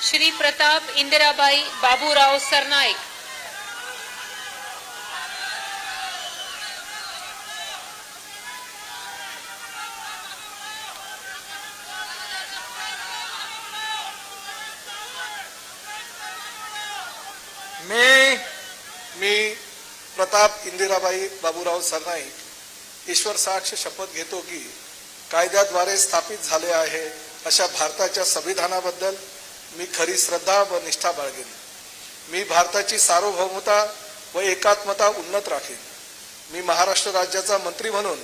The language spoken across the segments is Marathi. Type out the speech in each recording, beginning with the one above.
श्री प्रताप इंदिराबाई बाबूराव सरनाईक. मी मी प्रताप इंदिराबाई बाबूराव सरनाईक ईश्वर साक्ष शपथ घेतो की कायद्याद्वारे स्थापित झाले आहे अशा भारताच्या संविधानाबद्दल मी खरी श्रद्धा व निष्ठा बाळगेन. मी भारताची सार्वभौमता व एकात्मता उन्नत राखेन. मी महाराष्ट्र राज्याचा मंत्री म्हणून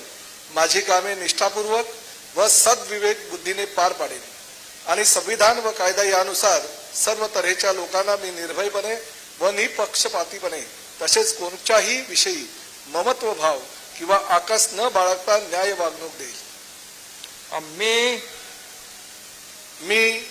माझी कामे निष्ठापूर्वक व सद्विवेक बुद्धीने पार पाडेन आणि संविधान व कायदा यानुसार सर्व तऱ्हेच्या लोकांना मी निर्भयपणे व निपक्षपातीपणे तसेच कोणत्याही विषयी ममत्व भाव किंवा आकाश न बाळगता न्याय वागणूक देईल. मी मी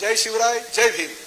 जय शिवराय जय भीम.